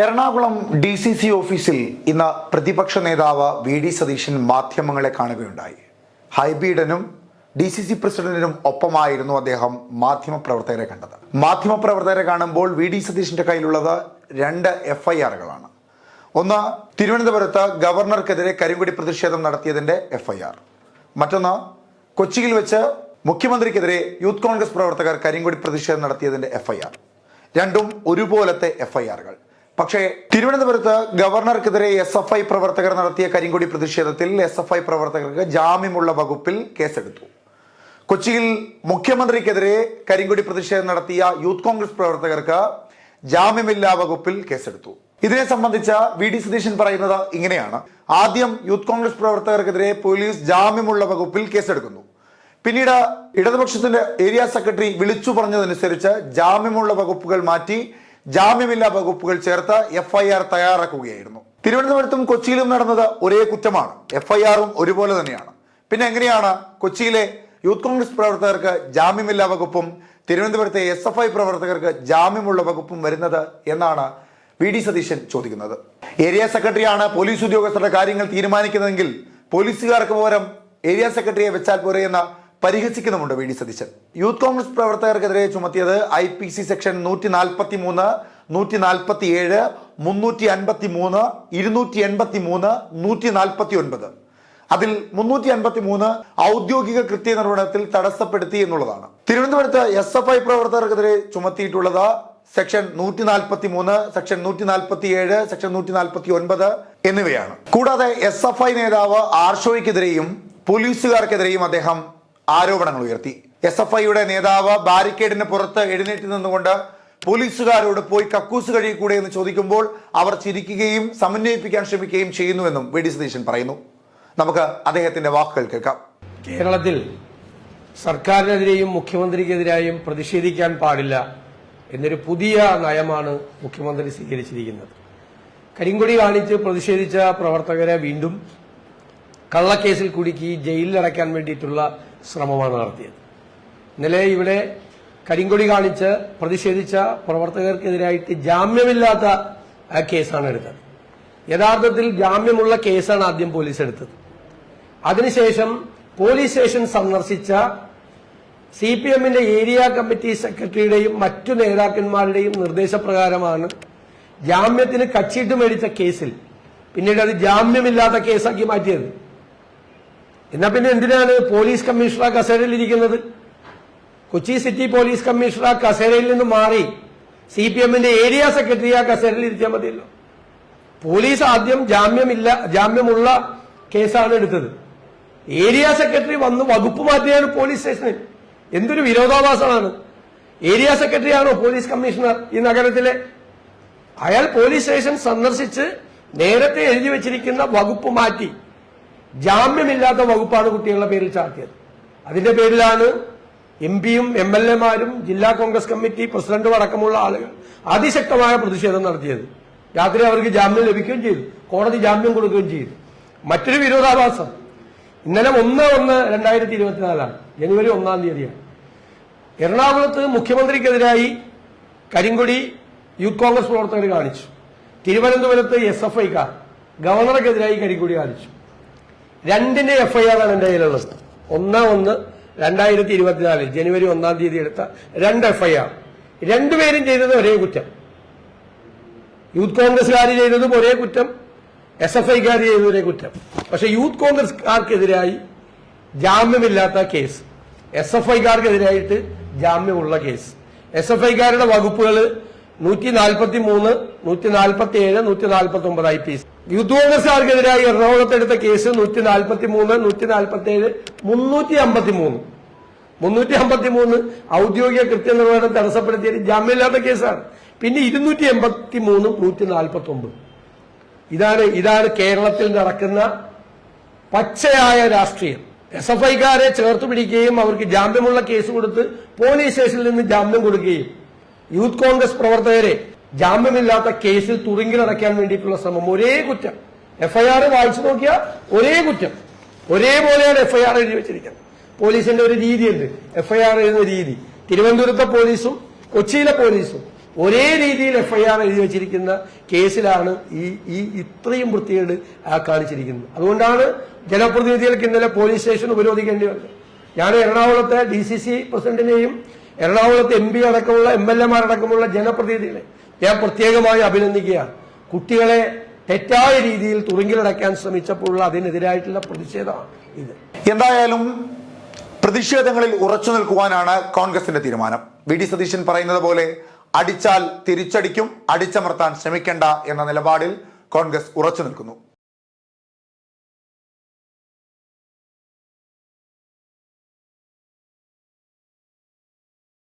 Ernakulam D C C ഓഫീസിൽ ഇന്ന് പ്രതിപക്ഷ നേതാവ് വി ഡി സതീശൻ മാധ്യമങ്ങളെ കാണുകയുണ്ടായി. ഹൈബീഡനും ഡി സി സി പ്രസിഡന്റിനും ഒപ്പമായിരുന്നു അദ്ദേഹം മാധ്യമപ്രവർത്തകരെ കണ്ടത്. മാധ്യമപ്രവർത്തകരെ കാണുമ്പോൾ വി ഡി സതീശന്റെ കയ്യിലുള്ളത് രണ്ട് എഫ് ഐ ആറുകളാണ് ഒന്ന് തിരുവനന്തപുരത്ത് ഗവർണർക്കെതിരെ കരിങ്കൊടി പ്രതിഷേധം നടത്തിയതിന്റെ എഫ് ഐ ആർ മറ്റൊന്ന് കൊച്ചിയിൽ വെച്ച് മുഖ്യമന്ത്രിക്കെതിരെ യൂത്ത് കോൺഗ്രസ് പ്രവർത്തകർ കരിങ്കൊടി പ്രതിഷേധം നടത്തിയതിന്റെ എഫ് ഐ ആർ രണ്ടും ഒരുപോലത്തെ എഫ് ഐ ആറുകൾ പക്ഷേ തിരുവനന്തപുരത്ത് ഗവർണർക്കെതിരെ എസ് എഫ് ഐ പ്രവർത്തകർ നടത്തിയ കരിങ്കൊടി പ്രതിഷേധത്തിൽ എസ് എഫ് ഐ പ്രവർത്തകർക്ക് ജാമ്യമുള്ള വകുപ്പിൽ കേസെടുത്തു. കൊച്ചിയിൽ മുഖ്യമന്ത്രിക്കെതിരെ കരിങ്കൊടി പ്രതിഷേധം നടത്തിയ യൂത്ത് കോൺഗ്രസ് പ്രവർത്തകർക്ക് ജാമ്യമില്ലാ വകുപ്പിൽ കേസെടുത്തു. ഇതിനെ സംബന്ധിച്ച വി ഡി സതീശൻ പറയുന്നത് ഇങ്ങനെയാണ്. ആദ്യം യൂത്ത് കോൺഗ്രസ് പ്രവർത്തകർക്കെതിരെ പോലീസ് ജാമ്യമുള്ള വകുപ്പിൽ കേസെടുക്കുന്നു. പിന്നീട് ഇടതുപക്ഷത്തിന്റെ ഏരിയ സെക്രട്ടറി വിളിച്ചു പറഞ്ഞതനുസരിച്ച് ജാമ്യമുള്ള വകുപ്പുകൾ മാറ്റി ജാമ്യമില്ലാ വകുപ്പുകൾ ചേർത്ത് എഫ് ഐ ആർ തയ്യാറാക്കുകയായിരുന്നു. തിരുവനന്തപുരത്തും കൊച്ചിയിലും നടന്നത് ഒരേ കുറ്റമാണ്. എഫ് ഐ ആറും ഒരുപോലെ തന്നെയാണ്. പിന്നെ എങ്ങനെയാണ് കൊച്ചിയിലെ യൂത്ത് കോൺഗ്രസ് പ്രവർത്തകർക്ക് ജാമ്യമില്ലാ വകുപ്പും തിരുവനന്തപുരത്തെ എസ് എഫ് ഐ പ്രവർത്തകർക്ക് ജാമ്യമുള്ള വകുപ്പും വരുന്നത് എന്നാണ് വി ഡി സതീശൻ ചോദിക്കുന്നത്. ഏരിയ സെക്രട്ടറിയാണ് പോലീസ് ഉദ്യോഗസ്ഥരുടെ കാര്യങ്ങൾ തീരുമാനിക്കുന്നതെങ്കിൽ പോലീസുകാർക്ക് പകരം ഏരിയ സെക്രട്ടറിയെ വെച്ചാൽ പോരെ എന്ന് പരിഹസിക്കുന്നുമുണ്ട് V D Satheesan. Youth Congress പ്രവർത്തകർക്കെതിരെ ചുമത്തിയത് ഐ പി സി സെക്ഷൻ നൂറ്റി നാൽപ്പത്തി മൂന്ന് നൂറ്റി നാൽപ്പത്തി ഏഴ് മുന്നൂറ്റി അൻപത്തി മൂന്ന് ഇരുന്നൂറ്റി എൺപത്തി മൂന്ന് നൂറ്റി നാൽപ്പത്തി ഒൻപത് അതിൽ മുന്നൂറ്റി അൻപത്തി മൂന്ന് ഔദ്യോഗിക കൃത്യ നിർവഹണത്തിൽ തടസ്സപ്പെടുത്തി എന്നുള്ളതാണ്. തിരുവനന്തപുരത്ത് എസ് എഫ് ഐ പ്രവർത്തകർക്കെതിരെ ചുമത്തിയിട്ടുള്ളത് സെക്ഷൻ നൂറ്റി നാൽപ്പത്തി മൂന്ന് സെക്ഷൻ നൂറ്റി നാൽപ്പത്തി ഏഴ് സെക്ഷൻ നൂറ്റി നാൽപ്പത്തി ഒൻപത് എന്നിവയാണ്. കൂടാതെ എസ് എഫ് ഐ നേതാവ് ആർഷോയ്ക്കെതിരെയും പോലീസുകാർക്കെതിരെയും അദ്ദേഹം ആരോപണങ്ങൾ ഉയർത്തി. എസ് എഫ് ഐയുടെ നേതാവ് ബാരിക്കേഡിന് പുറത്ത് എഴുന്നേറ്റ് നിന്നുകൊണ്ട് പോലീസുകാരോട് പോയി കക്കൂസ് കഴിയൂടെ എന്ന് ചോദിക്കുമ്പോൾ അവർ ചിരിക്കുകയും സമന്വയിപ്പിക്കാൻ ശ്രമിക്കുകയും ചെയ്യുന്നുവെന്നും വി ഡി സതീശൻ പറയുന്നു. നമുക്ക് അദ്ദേഹത്തിന്റെ വാക്കുകൾ കേൾക്കാം. കേരളത്തിൽ സർക്കാരിനെതിരെയും മുഖ്യമന്ത്രിക്കെതിരായും പ്രതിഷേധിക്കാൻ പാടില്ല എന്നൊരു പുതിയ നയമാണ് മുഖ്യമന്ത്രി സ്വീകരിച്ചിരിക്കുന്നത്. കരിങ്കൊടി കാണിച്ച് പ്രതിഷേധിച്ച പ്രവർത്തകരെ വീണ്ടും കള്ളക്കേസിൽ കുടുക്കി ജയിലിലടയ്ക്കാൻ വേണ്ടിയിട്ടുള്ള ശ്രമമാണ് നടത്തിയത്. ഇന്നലെ ഇവിടെ കരിങ്കൊടി കാണിച്ച് പ്രതിഷേധിച്ച പ്രവർത്തകർക്കെതിരായിട്ട് ജാമ്യമില്ലാത്ത കേസാണ് എടുത്തത്. യഥാർത്ഥത്തിൽ ജാമ്യമുള്ള കേസാണ് ആദ്യം പോലീസ് എടുത്തത്. അതിനുശേഷം പോലീസ് സ്റ്റേഷൻ സന്ദർശിച്ച സി പി എമ്മിന്റെ ഏരിയ കമ്മിറ്റി സെക്രട്ടറിയുടെയും മറ്റു നേതാക്കന്മാരുടെയും നിർദ്ദേശപ്രകാരമാണ് ജാമ്യത്തിന് കച്ചിട്ട് മേടിച്ച കേസിൽ പിന്നീട് അത് ജാമ്യമില്ലാത്ത കേസാക്കി മാറ്റിയത്. എന്നാ പിന്നെ എന്തിനാണ് പോലീസ് കമ്മീഷണർ കസേരയിൽ ഇരിക്കുന്നത് കൊച്ചി സിറ്റി പോലീസ് കമ്മീഷണർ കസേരയിൽ നിന്ന് മാറി സി പി എമ്മിന്റെ ഏരിയ സെക്രട്ടറി ആ കസേരയിൽ ഇരിക്കാൻ മതിയല്ലോ. പോലീസ് ആദ്യം ജാമ്യമില്ല ജാമ്യമുള്ള കേസാണ് എടുത്തത്. ഏരിയ സെക്രട്ടറി വന്ന് വകുപ്പ് മാറ്റിയാണ് പോലീസ് സ്റ്റേഷനിൽ. എന്തൊരു വിരോധാഭാസമാണ്. ഏരിയ സെക്രട്ടറി ആണോ പോലീസ് കമ്മീഷണർ ഈ നഗരത്തിലെ? അയാൾ പോലീസ് സ്റ്റേഷൻ സന്ദർശിച്ച് നേരത്തെ എഴുതി വെച്ചിരിക്കുന്ന വകുപ്പ് മാറ്റി. ജാമ്യമില്ലാത്ത വകുപ്പാണ് കുട്ടികളുടെ പേരിൽ ചാർത്തിയത്. അതിന്റെ പേരിലാണ് എം പിയും എം എൽ എമാരും ജില്ലാ കോൺഗ്രസ് കമ്മിറ്റി പ്രസിഡന്റും അടക്കമുള്ള ആളുകൾ അതിശക്തമായ പ്രതിഷേധം നടത്തിയത്. രാത്രി അവർക്ക് ജാമ്യം ലഭിക്കുകയും ചെയ്തു. കോടതി ജാമ്യം കൊടുക്കുകയും ചെയ്തു. മറ്റൊരു വിരോധാഭാസം. ഇന്നലെ ഒന്ന് ഒന്ന് രണ്ടായിരത്തി ഇരുപത്തിനാലാണ്. ജനുവരി ഒന്നാം തീയതിയാണ്. എറണാകുളത്ത് മുഖ്യമന്ത്രിക്കെതിരായി കരിങ്കൊടി യൂത്ത് കോൺഗ്രസ് പ്രവർത്തകർ കാണിച്ചു. തിരുവനന്തപുരത്ത് എസ് എഫ് ഐക്കാർ ഗവർണർക്കെതിരായി കരിങ്കൊടി കാണിച്ചു. രണ്ടിന്റെ എഫ്ഐആർ ആണ് എന്റെ കയ്യിലുള്ളത്. ഒന്ന് ഒന്ന് രണ്ടായിരത്തി ഇരുപത്തിനാലിൽ ജനുവരി ഒന്നാം തീയതി എടുത്ത രണ്ട് എഫ്ഐആർ രണ്ടുപേരും ചെയ്തത് ഒരേ കുറ്റം. യൂത്ത് കോൺഗ്രസ്സുകാർ ചെയ്തതും ഒരേ കുറ്റം. എസ് എഫ് ഐക്കാർ ചെയ്തത് ഒരേ കുറ്റം. പക്ഷെ യൂത്ത് കോൺഗ്രസ്സുകാർക്കെതിരായി ജാമ്യമില്ലാത്ത കേസ്. എസ് എഫ് ഐക്കാർക്കെതിരായിട്ട് ജാമ്യമുള്ള കേസ്. എസ് എഫ് ഐക്കാരുടെ വകുപ്പുകൾ നൂറ്റി നാൽപ്പത്തി മൂന്ന് നൂറ്റി നാൽപ്പത്തി ഏഴ് നൂറ്റി നാൽപ്പത്തി ഒമ്പത് ഐ പി യൂത്ത് കോൺഗ്രസ്സുകാർക്കെതിരായി എറണാകുളത്തെടുത്ത കേസ് നൂറ്റി നാൽപ്പത്തി മൂന്ന് നൂറ്റി നാൽപ്പത്തി ഏഴ് മുന്നൂറ്റി അമ്പത്തി മൂന്ന് മുന്നൂറ്റി അമ്പത്തി മൂന്ന് ഔദ്യോഗിക കൃത്യനിർവഹണം തടസ്സപ്പെടുത്തിയ ജാമ്യമില്ലാത്ത കേസാണ്. പിന്നെ ഇരുന്നൂറ്റി എൺപത്തി മൂന്നും നൂറ്റി നാൽപ്പത്തി ഒമ്പത് ഇതാണ് ഇതാണ് കേരളത്തിൽ നടക്കുന്ന പച്ചയായ രാഷ്ട്രീയം. എസ് എഫ് ഐക്കാരെ ചേർത്ത് പിടിക്കുകയും അവർക്ക് ജാമ്യമുള്ള കേസ് കൊടുത്ത് പോലീസ് സ്റ്റേഷനിൽ നിന്ന് ജാമ്യം കൊടുക്കുകയും യൂത്ത് കോൺഗ്രസ് പ്രവർത്തകരെ ജാമ്യമില്ലാത്ത കേസിൽ തുറുങ്കിലടയ്ക്കാൻ വേണ്ടിയിട്ടുള്ള ശ്രമം. ഒരേ കുറ്റം. എഫ്ഐആർ വായിച്ചു നോക്കിയാൽ ഒരേ കുറ്റം. ഒരേപോലെയാണ് എഫ്ഐആർ എഴുതി വെച്ചിരിക്കുന്നത്. പോലീസിന്റെ ഒരു രീതിയുണ്ട്. എഫ്ഐആർ എഴുതുന്ന രീതി. തിരുവനന്തപുരത്തെ പോലീസും കൊച്ചിയിലെ പോലീസും ഒരേ രീതിയിൽ എഫ്ഐആർ എഴുതി വെച്ചിരിക്കുന്ന കേസിലാണ് ഈ ഈ ഇത്രയും വൃത്തികേട് കാണിച്ചിരിക്കുന്നത്. അതുകൊണ്ടാണ് ജനപ്രതിനിധികൾക്ക് ഇന്നലെ പോലീസ് സ്റ്റേഷൻ ഉപരോധിക്കേണ്ടി വന്നത്. ഞാൻ എറണാകുളത്തെ ഡി സി സി പ്രസിഡന്റിനെയും എറണാകുളത്തെ എം പി അടക്കമുള്ള എം എൽ എമാരടക്കമുള്ള ജനപ്രതിനിധികളെ ഞാൻ പ്രത്യേകമായി അഭിനന്ദിക്കുകയാണ്. കുട്ടികളെ തെറ്റായ രീതിയിൽ തുറങ്കിലടക്കാൻ ശ്രമിച്ചപ്പോഴുള്ള അതിനെതിരായിട്ടുള്ള പ്രതിഷേധമാണ് ഇത്. എന്തായാലും പ്രതിഷേധങ്ങളിൽ ഉറച്ചു നിൽക്കുവാനാണ് കോൺഗ്രസിന്റെ തീരുമാനം. വി ഡി സതീശൻ പറയുന്നത് പോലെ അടിച്ചാൽ തിരിച്ചടിക്കും അടിച്ചമർത്താൻ ശ്രമിക്കേണ്ട എന്ന നിലപാടിൽ കോൺഗ്രസ് ഉറച്ചു നിൽക്കുന്നു.